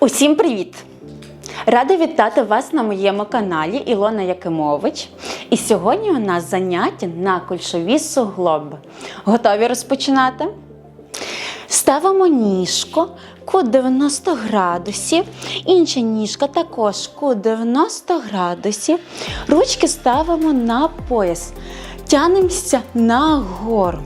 Усім привіт! Рада вітати вас на моєму каналі Ілона Якимович. І сьогодні у нас заняття на кульшові суглоби. Готові розпочинати? Ставимо ніжку кут 90 градусів, інша ніжка також кут 90 градусів. Ручки ставимо на пояс, тянемося нагору.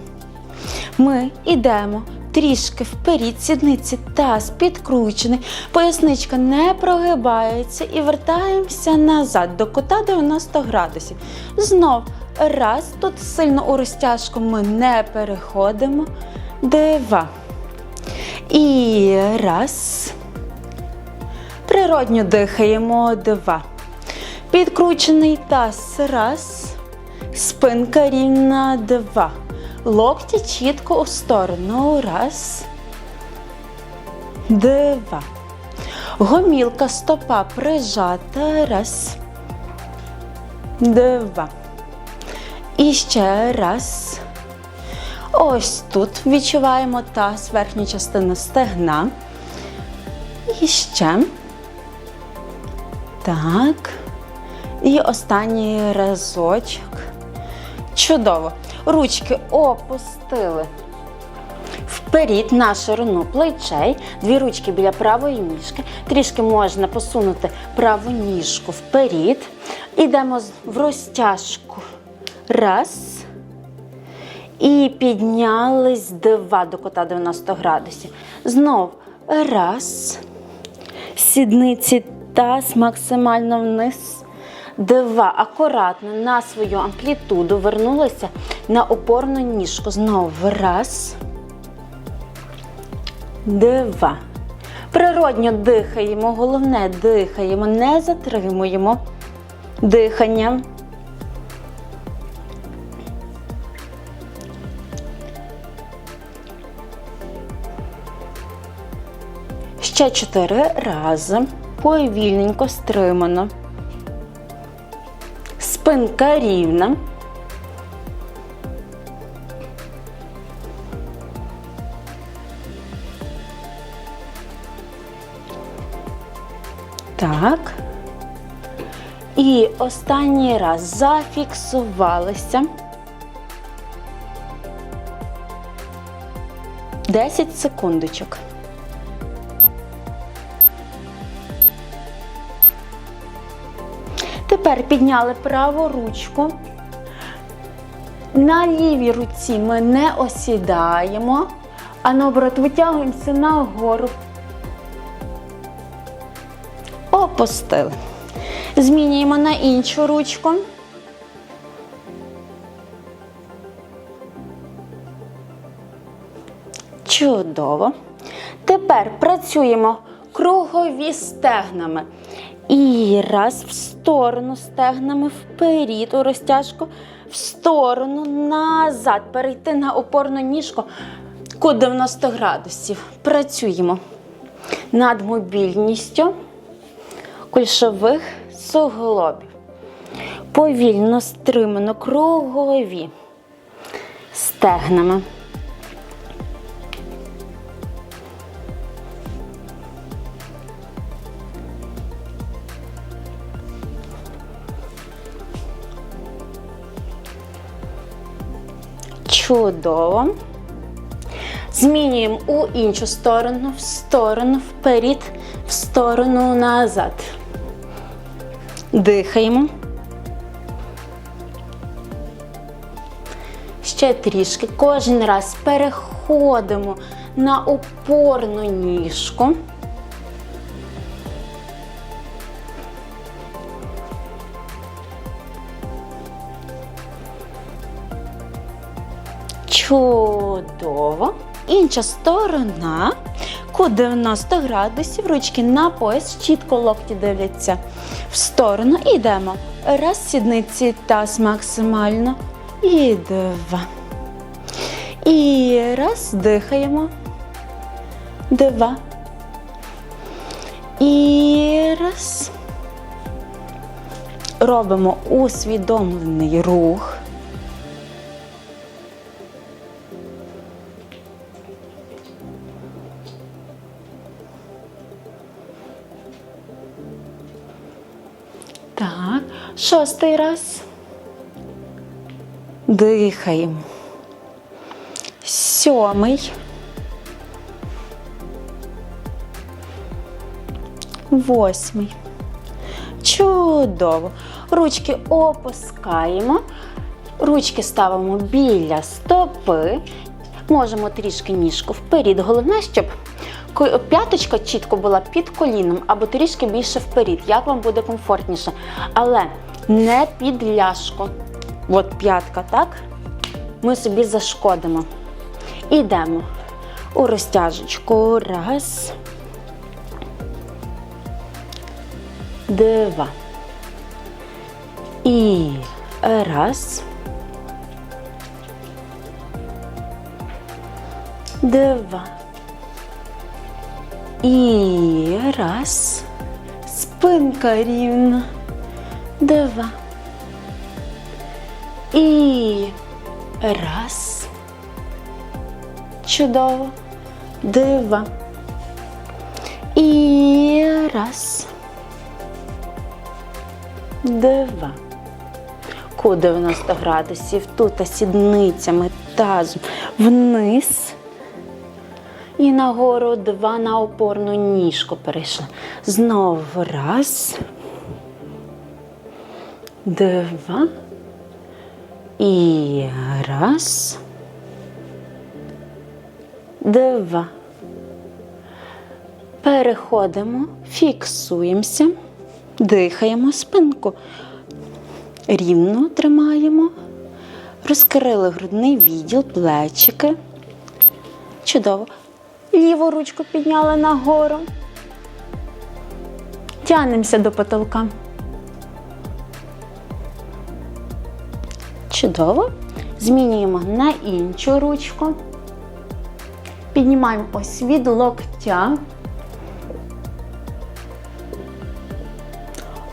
Ми йдемо трішки вперед, сідниці таз підкручений, поясничка не прогибається і вертаємося назад до кута 90 градусів. Знов раз, тут сильно у розтяжку ми не переходимо. Два. І раз. Природньо дихаємо. Два. Підкручений таз. Раз. Спинка рівна. Два. Локті чітко у сторону. Раз. Два. Гомілка стопа прижата. Раз. Два. І ще раз. Ось тут відчуваємо таз, верхню частину стегна. І ще. Так. І останній разочок. Чудово. Ручки опустили. Вперед на ширину плечей, дві ручки біля правої ніжки. Трішки можна посунути праву ніжку вперед. Ідемо в розтяжку. Раз. І піднялись два до кота 90 градусів. Знов раз. Сідниці таз максимально вниз. Два. Акуратно на свою амплітуду вернулися на опорну ніжку. Знову раз. Два. Природньо дихаємо. Головне дихаємо, не затримуємо дихання. Ще чотири рази. Повільненько стримано. Спинка рівна. Так. І останній раз зафіксувалися. 10 секундочок. Тепер підняли праву ручку. На лівій руці ми не осідаємо, а наоборот витягуємося нагору. Опустили. Змінюємо на іншу ручку. Чудово. Тепер працюємо кругові стегнами. І раз в сторону стегнами вперед у розтяжку, в сторону, назад. Перейти на опорну ніжку кут 90 градусів. Працюємо над мобільністю кульшових суглобів. Повільно стримано кругові стегнами. Чудово. Змінюємо у іншу сторону, в сторону, вперед, в сторону назад. Дихаємо. Ще трішки. Кожен раз переходимо на опорну ніжку. Чудово. Інша сторона. Кут 90 градусів, ручки на пояс, чітко локті дивляться в сторону. Ідемо. Раз, сідниці, таз максимально. І два. І раз, дихаємо. Два. І раз. Робимо усвідомлений рух. Так, шостий раз. Дихаємо. Сьомий. Восьмий. Чудово. Ручки опускаємо. Ручки ставимо біля стопи. Можемо трішки ніжку вперед. Головне, щоб п'яточка чітко була під коліном або трішки більше вперед, як вам буде комфортніше. Але не під ляшку. От п'ятка, так? Ми собі зашкодимо. Ідемо у розтяжечку. Раз. Два. І раз. Два. І раз. Спинка рівна. Два. І раз. Чудово. Два. І раз. Два. Ку 90 градусів. Тут сідницями тазом вниз. І нагору два на опорну ніжку перейшли. Знову раз. Два. І раз. Два. Переходимо, фіксуємося, дихаємо спинку. Рівно тримаємо. Розкрили грудний відділ, плечики. Чудово. Ліву ручку підняли нагору. Тянемося до потолка. Чудово. Змінюємо на іншу ручку. Піднімаємо ось від локтя.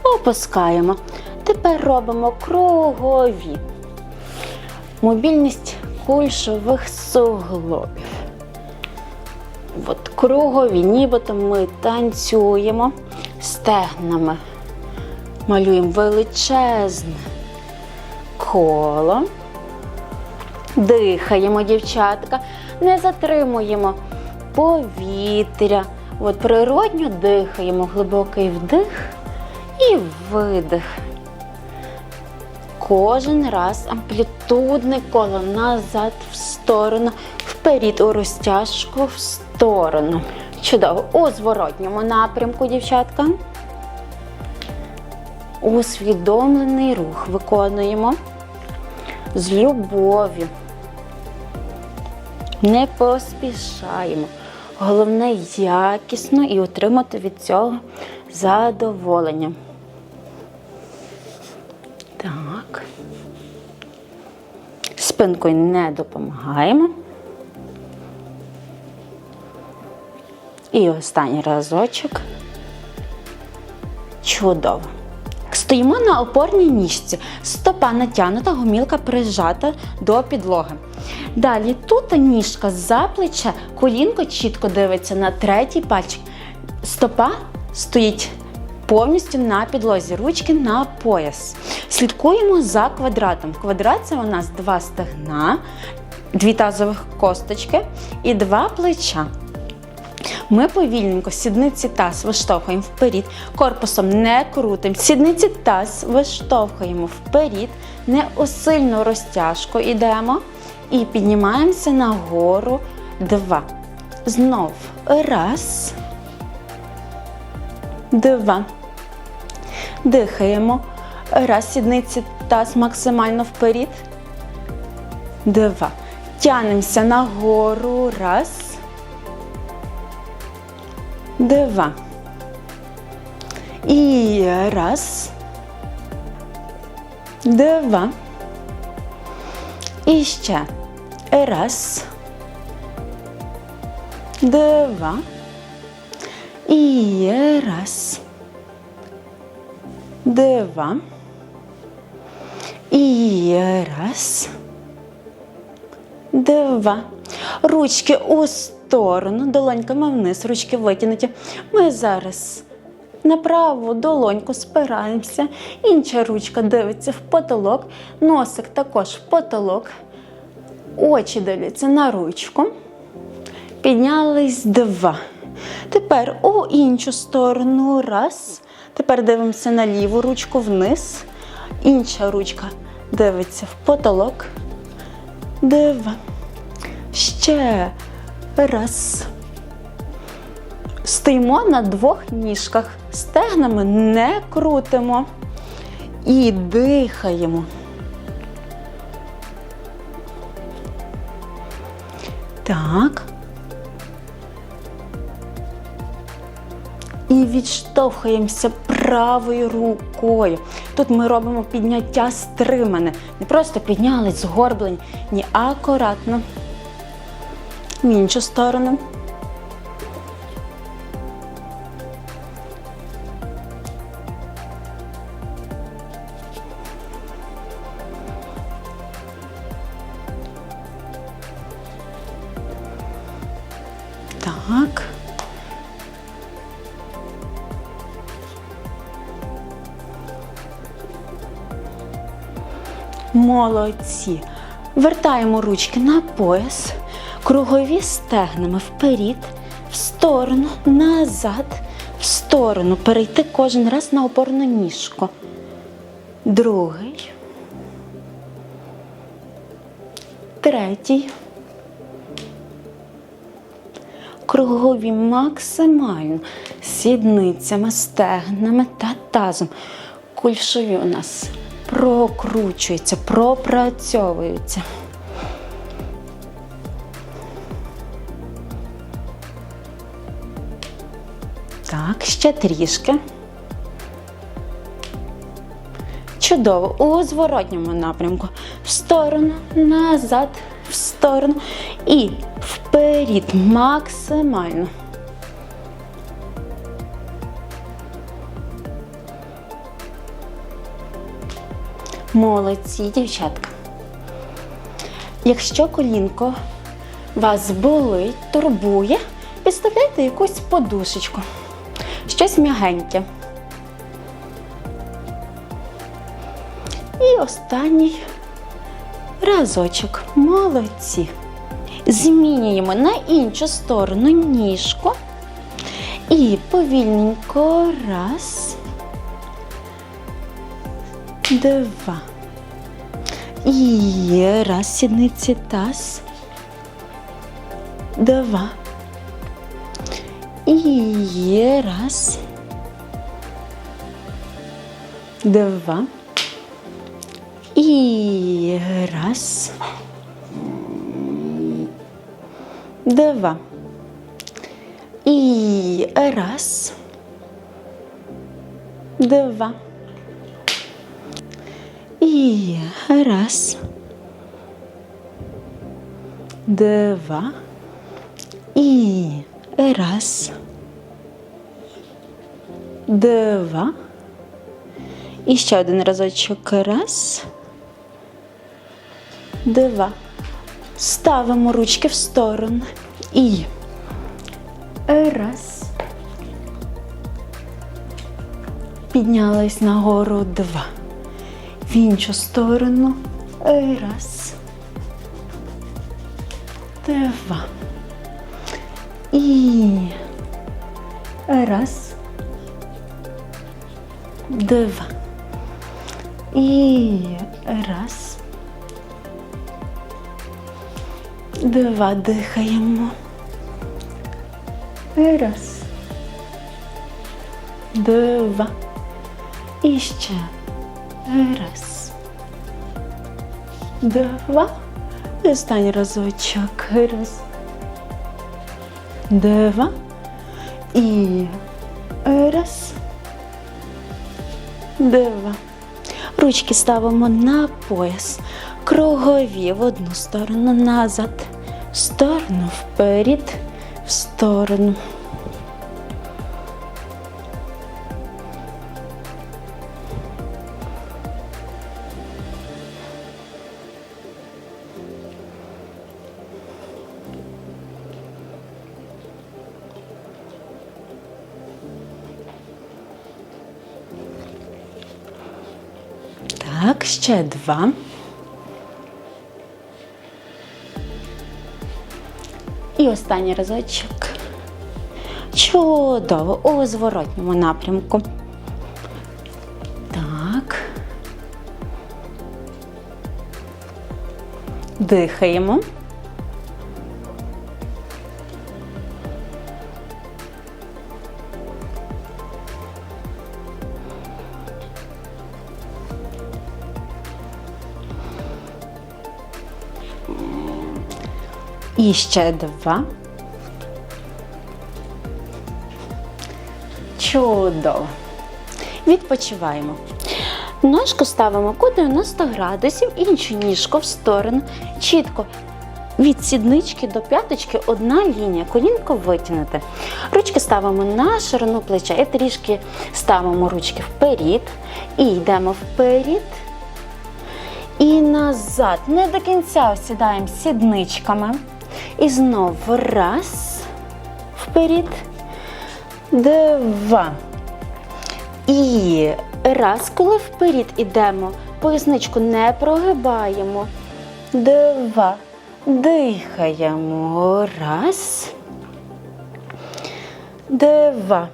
Опускаємо. Тепер робимо кругові. Мобільність кульшових суглобів. От кругові, нібито ми танцюємо стегнами. Малюємо величезне коло. Дихаємо, дівчатка, не затримуємо повітря. От природньо дихаємо, глибокий вдих і видих. Кожен раз амплітудне коло назад в сторону, вперед у розтяжку в сторону. Чудово. У зворотньому напрямку, дівчатка. Усвідомлений рух виконуємо з любов'ю. Не поспішаємо. Головне якісно і отримати від цього задоволення. Так. Спинкою не допомагаємо. І останній разочок. Чудово. Стоїмо на опорній ніжці. Стопа натягнута, гомілка прижата до підлоги. Далі тут ніжка за плече, колінко чітко дивиться на третій пальчик. Стопа стоїть повністю на підлозі, ручки на пояс. Слідкуємо за квадратом. Квадрат це у нас два стегна, дві тазових косточки і два плеча. Ми повільненько сідниці таз виштовхуємо вперед, корпусом не крутимо. Сідниці таз виштовхуємо вперед, не у сильну розтяжку йдемо і піднімаємося нагору. Два. Знов. Раз. Два. Дихаємо. Раз, сідниці таз максимально вперед. Два. Тянемося нагору. Раз. Два. І раз. Два. І ще. Раз. Два. І раз. Два. І раз. Два. Ручки у долоньками вниз, ручки витягнуті. Ми зараз на праву долоньку спираємося, інша ручка дивиться в потолок, носик також в потолок, очі дивляться на ручку. Піднялись два. Тепер у іншу сторону. Раз. Тепер дивимося на ліву ручку вниз. Інша ручка дивиться в потолок. Два. Ще раз. Стоїмо на двох ніжках. Стегнами не крутимо. І дихаємо. Так. І відштовхуємося правою рукою. Тут ми робимо підняття стримане. Не просто піднялись згорблені, ні акуратно. В іншу сторону. Так. Молодці. Вертаємо ручки на пояс, кругові стегнемо вперед, в сторону, назад, в сторону. Перейти кожен раз на опорну ніжку. Другий. Третій. Кругові максимально сідницями, стегнами та тазом. Кульшові у нас прокручуються, пропрацьовуються. Так, ще трішки. Чудово. У зворотньому напрямку. В сторону, назад, в сторону і вперед максимально. Молодці, дівчатка. Якщо колінко вас болить, турбує, підставляйте якусь подушечку, щось м'ягеньке. І останній разочок. Молодці. Змінюємо на іншу сторону ніжку. І повільненько раз. Два. І раз сідниці таз. Два. І раз. Два. І раз. Два. І раз. Два. І раз. Два. Раз. Два. І ще один разочок. Раз. Два. Ставимо ручки в сторону. І раз. Піднялись нагору два. В іншу сторону. Раз. Два. І раз. Два. І раз. Два дихаємо. Раз. Два. І ще. Раз. Два. І останній разочок. Раз. Два. І раз. Два. Ручки ставимо на пояс. Кругові в одну сторону, назад, в сторону, вперед, в сторону. Ще два. І останній разочок. Чудово, у зворотньому напрямку. Так. Дихаємо. І ще два. Чудово. Відпочиваємо. Ножку ставимо кут 90 градусів, іншу ніжку в сторону. Чітко від сіднички до п'яточки одна лінія, колінко витягнути. Ручки ставимо на ширину плеча і трішки ставимо ручки вперед. І йдемо вперед. І назад. Не до кінця осідаємо сідничками. І знову раз. Вперед. Два. І раз, коли вперед ідемо, поясничку не прогибаємо. Два. Дихаємо. Раз. Два.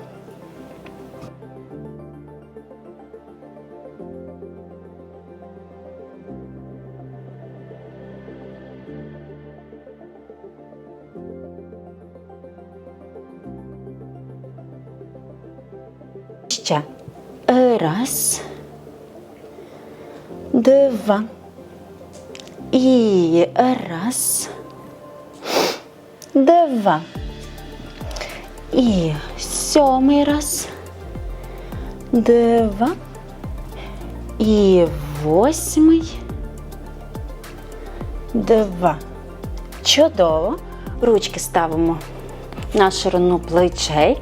Раз. Два. І раз. Два. І сьомий раз. Два. І восьмий. Два. Чудово. Ручки ставимо на ширину плечей,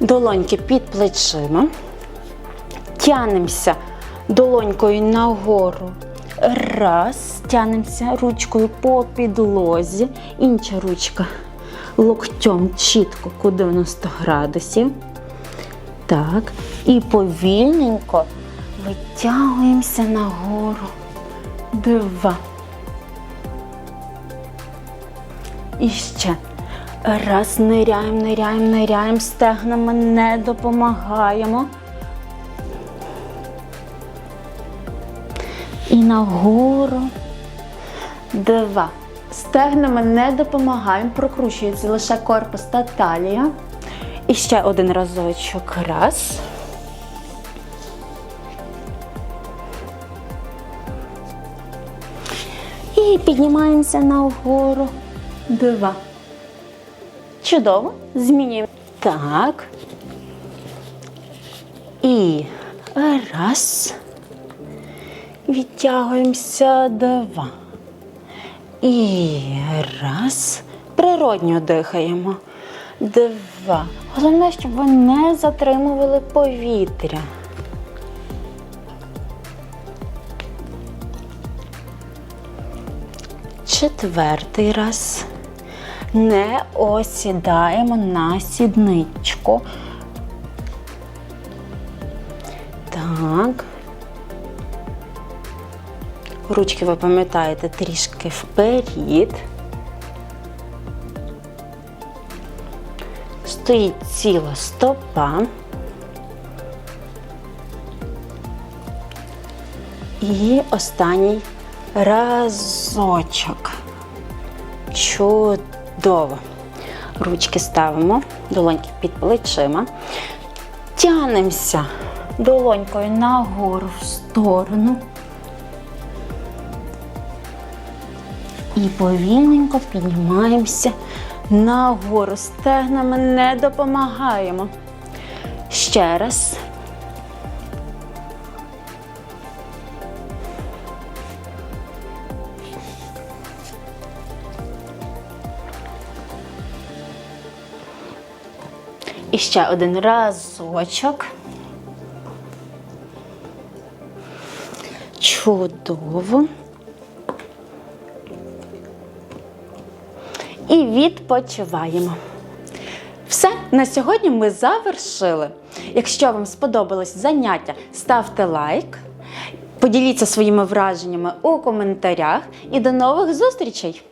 долоньки під плечима. Тянемося долонькою нагору. Раз. Тянемося ручкою по підлозі. Інша ручка локтем чітко ku 90 градусів. Так. І повільненько витягуємося нагору. Два. І ще. Раз, ниряємо, ниряємо, ниряємо, стегнами не допомагаємо. Нагору. Два. Стегнами не допомагаємо, прокручується лише корпус та талія. І ще один разочок. Раз. І піднімаємося нагору. Два. Чудово. Змінюємо. Так. І раз. Відтягуємося два. І раз. Природньо дихаємо. Два. Головне, щоб ви не затримували повітря. Четвертий раз. Не осідаємо на сідничку. Так. Ручки ви пам'ятаєте трішки вперед. Стоїть ціла стопа. І останній разочок. Чудово. Ручки ставимо, долоньки під плечима. Тянемося долонькою нагору в сторону. І повільненько піднімаємося нагору. Стегнами не допомагаємо. Ще раз. І ще один разочок. Чудово. І відпочиваємо. Все, на сьогодні ми завершили. Якщо вам сподобалось заняття, ставте лайк. Поділіться своїми враженнями у коментарях і до нових зустрічей!